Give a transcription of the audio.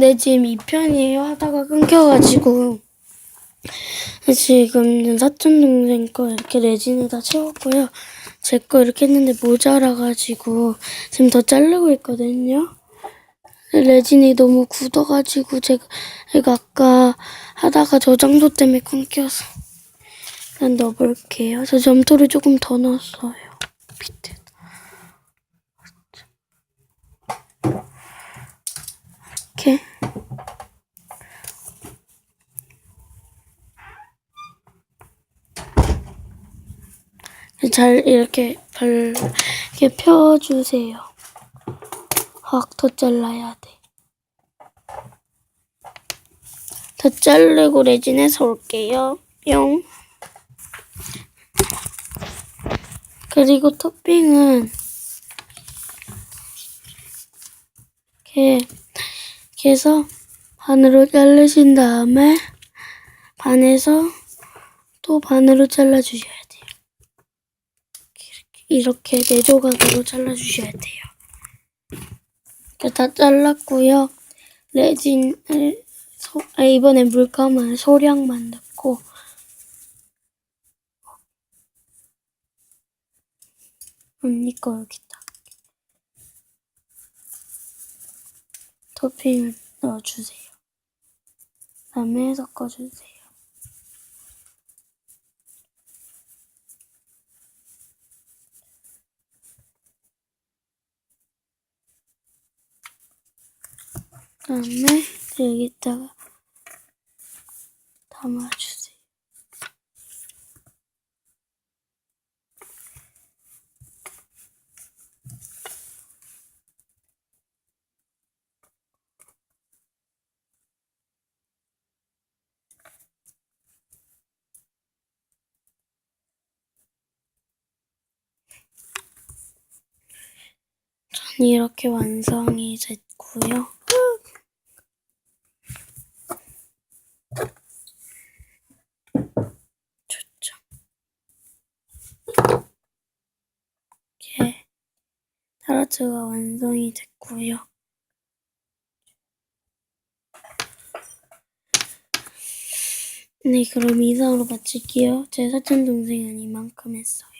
네, 지금 2편이에요. 하다가 끊겨가지고. 지금 사촌 동생 거 이렇게 레진에다 채웠고요. 제 거 이렇게 했는데 모자라가지고 지금 더 자르고 있거든요. 레진이 너무 굳어가지고 제가, 제가 아까 하다가 저장소 때문에 끊겨서 일단 넣어볼게요. 저 점토를 조금 더 넣었어요. 밑에. 이렇게. 잘 이렇게 발 이렇게 펴주세요. 확 더 잘라야 돼. 더 자르고 레진해서 올게요. 뿅. 그리고 토핑은 이렇게 이렇게 해서 반으로 자르신 다음에 반에서 또 반으로 잘라주셔야 돼요. 이렇게 네 조각으로 잘라주셔야 돼요. 이렇게 다 잘랐고요. 레진을 소, 아, 이번에 물감을 소량만 넣고 언니 거 여기다 토핑을 넣어주세요. 다음에 섞어주세요. 그다음에 여기다가 담아주세요. 이렇게 완성이 됐고요. 좋죠. 이렇게 타르트가 완성이 됐고요. 네, 그럼 이상으로 마칠게요. 제 사촌 동생은 이만큼 했어요.